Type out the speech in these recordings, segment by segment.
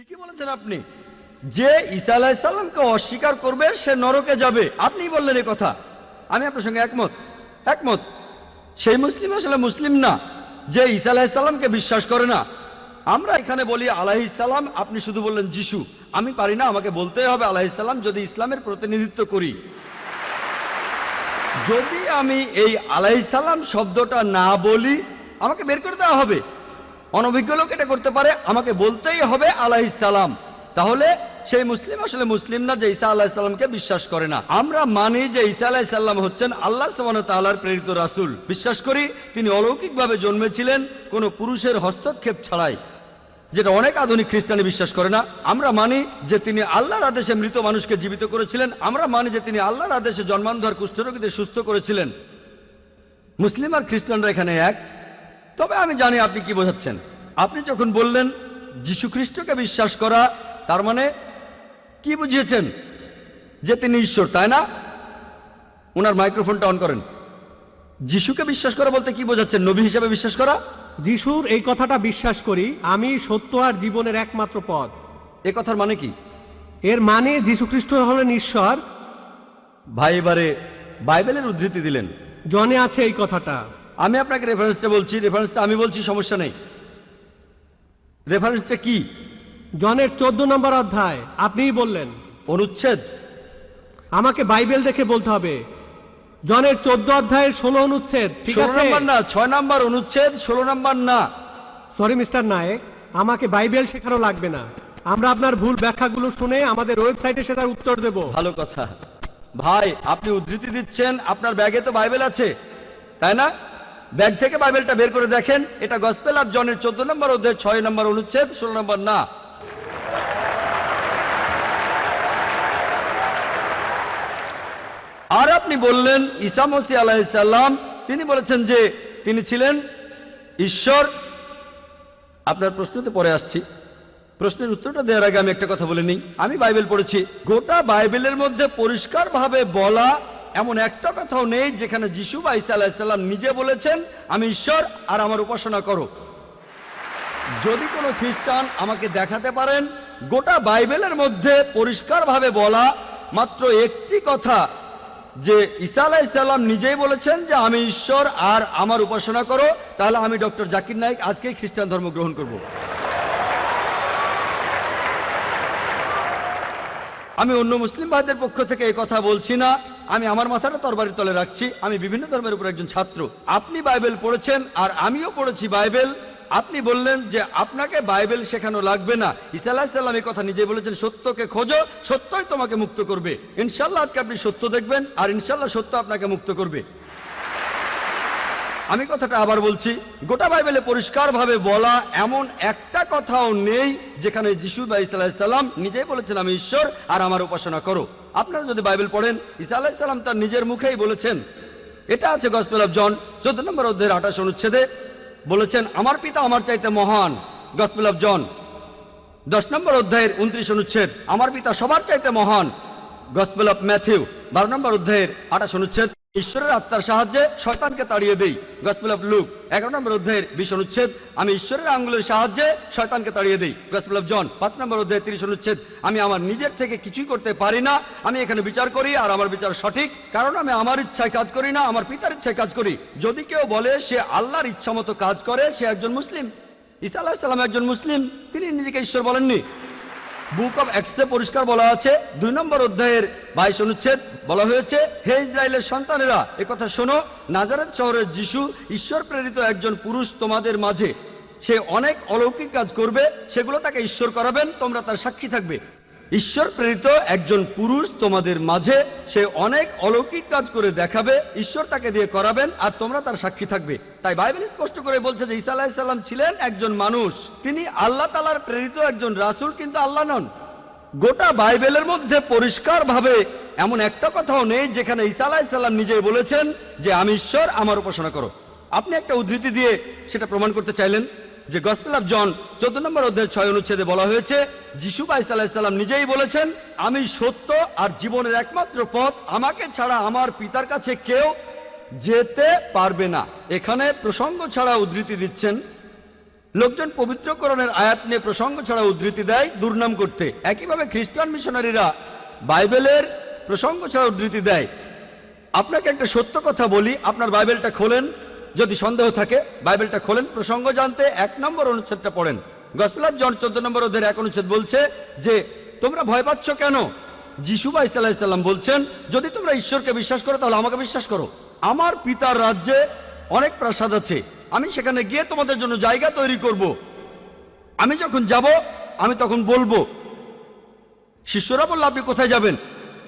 ঠিকই বলেছেন আপনি। যে ঈসা আলাহিসাল্লামকে অস্বীকার করবে, সে নরকে যাবে। আপনি বললেন এই কথা। আমি আপনার সঙ্গে একমত। একমত। সেই মুসলিম আসলে মুসলিম না, যে ঈসা আলাহিসাল্লামকে বিশ্বাস করে না। আমরা এখানে বলি আলাহিসাল্লাম আপনি শুধু বললেন যিশু। আমি পারি না, আমাকে বলতেই হবে আলাহিসাল্লাম যদি ইসলামের প্রতিনিধিত্ব করি। যদি আমি এই আলাইসাল্লাম শব্দটা না বলি, আমাকে বের করে দেওয়া হবে। অনভিজ্ঞ লোক এটা করতে পারে, আমাকে বলতেই হবে আলাইসাল্লাম তাহলে সেই মুসলিম আসলে মুসলিম না যে ঈসা আলাহিসাল্লামকে বিশ্বাস করে না। আমরা মানি যে ঈসা আলাহিসাল্লাম হচ্ছেন আল্লাহ সমান প্রেরিত রাসুল। বিশ্বাস করি, তিনি অলৌকিকভাবে জন্মেছিলেন কোনো পুরুষের হস্তক্ষেপ ছাড়াই, যেটা অনেক আধুনিক খ্রিস্টানি বিশ্বাস করে না। আমরা মানি যে তিনি আল্লাহর আদেশে মৃত মানুষকে জীবিত করেছিলেন। আমরা মানি যে তিনি আল্লাহর আদেশে জন্মান্ধর কুষ্ঠরোগীদের সুস্থ করেছিলেন। মুসলিম আর খ্রিস্টানরা এখানে এক। তবে আমি জানি আপনি কি বোঝাচ্ছেন। আপনি যখন বললেন যীশু খ্রিস্টকে বিশ্বাস করা তার মানে কি বুঝিয়েছেন? যে তিনি ঈশ্বর তাই না? ওনার মাইক্রোফোনটা অন করেন। যিশুকে বিশ্বাস করা বলতে কি বোঝাচ্ছেন? নবী হিসাবে বিশ্বাস করা? যিশুর এই কথাটা বিশ্বাস করি আমি সত্য আর জীবনের একমাত্র পথ। এ কথার মানে কি? এর মানে যীশু খ্রিস্ট হলেন ঈশ্বর। ভাই এবারে বাইবেলের উদ্ধৃতি দিলেন। জনে আছে এই কথাটা। আমি আপনাকে রেফারেন্সটা বলছি রেফারেন্সটা আমি বলছি সমস্যা নেই। রেফারেন্সটা কি? জনের চোদ্দ নম্বর অধ্যায় আপনিই বললেন। অনুচ্ছেদ? আমাকে বাইবেল দেখে বলতে হবে। জনের চোদ্দ অধ্যায়ের ষোলো অনুচ্ছেদ ঠিক আছে? নাম্বার না ছয় নাম্বার অনুচ্ছেদ ষোলো নাম্বার না। সরি মিস্টার নায়েক আমাকে বাইবেল শেখানো লাগবে না। আমরা আপনার ভুল ব্যাখ্যাগুলো শুনে আমাদের ওয়েবসাইটে সেটার উত্তর দেব। ভালো কথা। ভাই আপনি উদ্ধৃতি দিচ্ছেন আপনার ব্যাগে তো বাইবেল আছে তাই না? ব্যাগ থেকে বাইবেলটা বের করে দেখেন, এটা গসপেল অফ জনের চোদ্দ নম্বর অধ্যায়, ছয় নম্বর অনুচ্ছেদ, ষোলো নম্বর না। আর আপনি বললেন, ঈসা মসি আলাহিসাল্লাম তিনি বলেছেন যে তিনি ছিলেন ঈশ্বর। আপনার প্রশ্নতে পরে আসছি। প্রশ্নের উত্তরটা দেওয়ার আগে আমি একটা কথা বলে নিই। আমি বাইবেল পড়েছি। গোটা বাইবেলের মধ্যে পরিষ্কারভাবে বলা এমন একটা কথাও নেই যেখানে যিশু বা আলাহিসাল্লাম নিজে বলেছেন, আমি ঈশ্বর আর আমার উপাসনা করো। যদি কোনো খ্রিস্টান আমাকে দেখাতে পারেন, গোটা বাইবেলের মধ্যে পরিষ্কারভাবে বলা মাত্র একটি কথা, যে ঈসা আলাহিসাল্লাম নিজেই বলেছেন যে, আমি ঈশ্বর আর আমার উপাসনা করো। তাহলে আমি ডক্টর জাকির নাইক আজকেই খ্রিস্টান ধর্ম গ্রহণ করব। আমি অন্য মুসলিম ভাইদের পক্ষ থেকে এই কথা বলছি না। আমি আমার মাথাটা তরবারি তলে রাখছি, আমি বিভিন্ন ধর্মের উপর একজন ছাত্র। আপনি বাইবেল পড়েছেন আর আমিও পড়েছি বাইবেল। আপনি বললেন যে আপনাকে বাইবেল শেখানো লাগবে না। ইসা আলাহিসাল্লাম এই কথা নিজে বলেছেন, সত্যকে খোঁজো, সত্যই তোমাকে মুক্ত করবে। ইনশাল্লাহ আজকে আপনি সত্য দেখবেন আর ইনশাল্লাহ সত্য আপনাকে মুক্ত করবে। আমি কথাটা আবার বলছি, গোটা বাইবেলে পরিষ্কারভাবে বলা এমন একটা কথাও নেই যেখানে যিশু বা ইসা আলাহিসাল্লাম নিজেই বলেছেন আমি ঈশ্বর, আর আমার উপাসনা করো। আপনারা যদি বাইবেল পড়েন ইসা আলাহিসাল্লাম তার নিজের মুখেই বলেছেন। এটা আছে গসপেল অফ জন, চোদ্দ নম্বর অধ্যায়ের আঠাশ অনুচ্ছেদে বলেছেন, আমার পিতা আমার চাইতে মহান। গসপেল অফ জন, দশ নম্বর অধ্যায়ের উনত্রিশ অনুচ্ছেদ, আমার পিতা সবার চাইতে মহান। গসপেল অফ ম্যাথিউ, বারো নম্বর অধ্যায়ের আঠাশ অনুচ্ছেদ ঈশ্বরের আত্মার সাহায্যে শয়তানকে তাড়িয়ে দেই। গসপেল অফ লুক এগারো নম্বর অধ্যায়ের বিশ অনুচ্ছেদ। আমি ঈশ্বরের আঙ্গুলের সাহায্যে শয়তানকে তাড়িয়ে দেই। গসপেল অফ জন পাঁচ নম্বর অধ্যায় তিরিশ অনুচ্ছেদ। আমি আমার নিজের থেকে কিছুই করতে পারি না। আমি এখানে বিচার করি আর আমার বিচার সঠিক, কারণ আমি আমার ইচ্ছায় কাজ করি না, আমার পিতার ইচ্ছায় কাজ করি। যদি কেউ বলে সে আল্লাহর ইচ্ছা মতো কাজ করে, সে একজন মুসলিম। ঈসা আলাহিসাল্লাম একজন মুসলিম। তিনি নিজেকে ঈশ্বর বলেননি। বুক অব অ্যাক্টসে পরিষ্কার বলা আছে। দুই নম্বর অধ্যায়ের বাইশ অনুচ্ছেদ বলা হয়েছে, হে ইসরায়েলের সন্তানেরা একথা শোনো নাজারাত শহরের যিশু ঈশ্বর প্রেরিত একজন পুরুষ তোমাদের মাঝে। সে অনেক অলৌকিক কাজ করবে, সেগুলো তাকে ঈশ্বর করাবেন, তোমরা তার সাক্ষী থাকবে। ঈশ্বর প্রেরিত একজন পুরুষ তোমাদের মাঝে, সে অনেক অলৌকিক কাজ করে দেখাবে, ঈশ্বর তাকে দিয়ে করাবেন, আর তোমরা তার সাক্ষী থাকবে। তাই বাইবেল স্পষ্ট করে বলছে যে, ঈসা আলাহিসাল্লাম ছিলেন একজন মানুষ। তিনি আল্লাহ তালার প্রেরিত একজন রাসূল, কিন্তু আল্লাহ নন। গোটা বাইবেলের মধ্যে পরিষ্কারভাবে এমন একটা কথাও নেই, যেখানে ঈসা আলাহিসাল্লাম নিজেই বলেছেন যে, আমি ঈশ্বর, আমার উপাসনা করো। আপনি একটা উদ্ধৃতি দিয়ে সেটা প্রমাণ করতে চাইলেন। যে গসপেল অফ জন চোদ্দ নম্বর অধ্যায় ছয় অনুচ্ছেদে বলা হয়েছে, যিশু আলাইসাল্লাম নিজেই বলেছেন, আমি সত্য আর জীবনের একমাত্র পথ, আমাকে ছাড়া আমার পিতার কাছে কেউ যেতে পারবে না। এখানে প্রসঙ্গ ছাড়া উদ্ধৃতি দিচ্ছেন। লোকজন পবিত্রকরণের আয়াত নিয়ে প্রসঙ্গ ছাড়া উদ্ধৃতি দেয় দুর্নাম করতে। একইভাবে খ্রিস্টান মিশনারিরা বাইবেলের প্রসঙ্গ ছাড়া উদ্ধৃতি দেয়। আপনাকে একটা সত্য কথা বলি, আপনার বাইবেলটা খোলেন। যদি সন্দেহ থাকে, বাইবেলটা খোলেন, প্রসঙ্গ জানতে এক নম্বর অনুচ্ছেদটা পড়েন। গসপেল জন চোদ্দ নম্বর ওদের এক অনুচ্ছেদ বলছে যে, তোমরা ভয় পাচ্ছ কেন? যিশু বা ইসাল্লাম বলছেন, যদি তোমরা ঈশ্বরকে বিশ্বাস করো, তাহলে আমাকে বিশ্বাস করো। আমার পিতার রাজ্যে অনেক প্রাসাদ আছে। আমি সেখানে গিয়ে তোমাদের জন্য জায়গা তৈরি করব। আমি যখন যাব, আমি তখন বলব, শিষ্যরা বলল, আপনি কোথায় যাবেন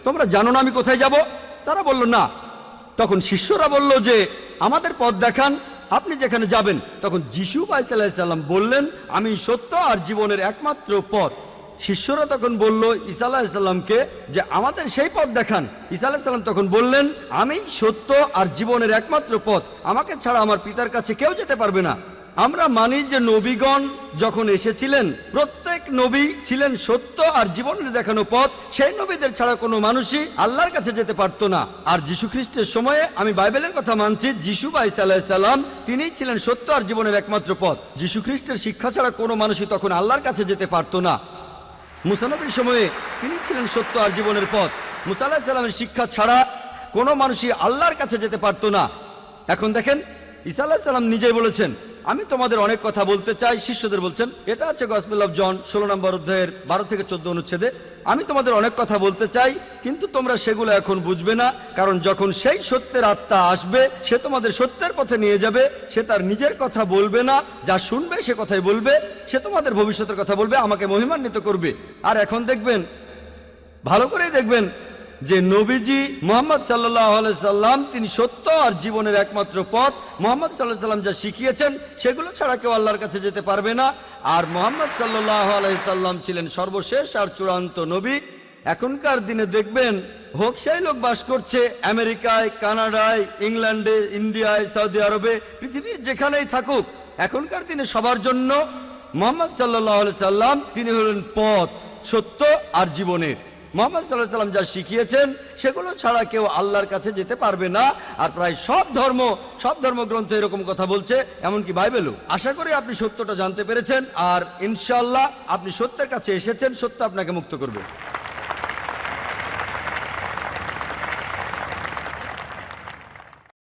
তোমরা জানো না আমি কোথায় যাব? তারা বলল, না তখন শিষ্যরা বলল যে, আমাদের পথ দেখান, আপনি যেখানে যাবেন। তখন যিশু পাইসাল্লাম বললেন, আমি সত্য আর জীবনের একমাত্র পথ। শিষ্যরা তখন বলল ঈসা আলাহিসাল্লামকে যে, আমাদের সেই পথ দেখান। আলাহিসাল্লাম তখন বললেন, আমি সত্য আর জীবনের একমাত্র পথ। আমাকে ছাড়া আমার পিতার কাছে কেউ যেতে পারবে না। আমরা মানি যে নবীগণ যখন এসেছিলেন, প্রত্যেক নবী ছিলেন সত্য আর জীবনের দেখানো পথ। সেই নবীদের ছাড়া কোনো মানুষই আল্লাহর কাছে যেতে পারতো না। আর যীশু খ্রিস্টের সময়ে আমি বাইবেলের কথা মানছি, যিশু বা ইসাল্লাম তিনিই ছিলেন সত্য আর জীবনের একমাত্র পথ। যীশু খ্রিস্টের শিক্ষা ছাড়া কোনো মানুষই তখন আল্লাহর কাছে যেতে পারতো না। মুসানবীর সময়ে তিনি ছিলেন সত্য আর জীবনের পথ। মুসা আল্লাহ সাল্লামের শিক্ষা ছাড়া কোনো মানুষই আল্লাহর কাছে যেতে পারতো না। এখন দেখেন, ঈসা আল্লাহ সাল্লাম নিজেই বলেছেন আমি তোমাদের অনেক কথা বলতে চাই। শিষ্যদের বলছেন, এটা আছে গসপেল অফ জন ষোলো নম্বর অধ্যায়ের বারো থেকে চোদ্দ অনুচ্ছেদে। আমি তোমাদের অনেক কথা বলতে চাই, কিন্তু তোমরা সেগুলো এখন বুঝবে না, কারণ যখন সেই সত্যের আত্মা আসবে, সে তোমাদের সত্যের পথে নিয়ে যাবে, সে তার নিজের কথা বলবে না, যা শুনবে সে কথাই বলবে, সে তোমাদের ভবিষ্যতের কথা বলবে, আমাকে মহিমান্বিত করবে। আর এখন দেখবেন, ভালো করেই দেখবেন যে নবীজি মোহাম্মদ সাল্লাহ সাল্লাম তিনি সত্য আর জীবনের একমাত্র পথ। মোহাম্মদ সাল্লাহ সাল্লাম যা শিখিয়েছেন, সেগুলো ছাড়া কেউ আল্লাহর কাছে যেতে পারবে না। আর মোহাম্মদ সাল্লাহ সাল্লাম ছিলেন সর্বশেষ আর চূড়ান্ত নবী। এখনকার দিনে দেখবেন, হোক সেই লোক বাস করছে আমেরিকায়, কানাডায়, ইংল্যান্ডে, ইন্ডিয়ায়, সৌদি আরবে, পৃথিবীর যেখানেই থাকুক, এখনকার দিনে সবার জন্য মোহাম্মদ সাল্লাহ সাল্লাম তিনি হলেন পথ, সত্য আর জীবনের। মোহাম্মদ সাল্লাহ সাল্লাম যা শিখিয়েছেন, সেগুলো ছাড়া কেউ আল্লাহর কাছে যেতে পারবে না। আর প্রায় সব ধর্ম, সব ধর্মগ্রন্থ এরকম কথা বলছে, এমনকি বাইবেলও। আশা করি আপনি সত্যটা জানতে পেরেছেন, আর ইনশাল্লাহ আপনি সত্যের কাছে এসেছেন, সত্য আপনাকে মুক্ত করবে।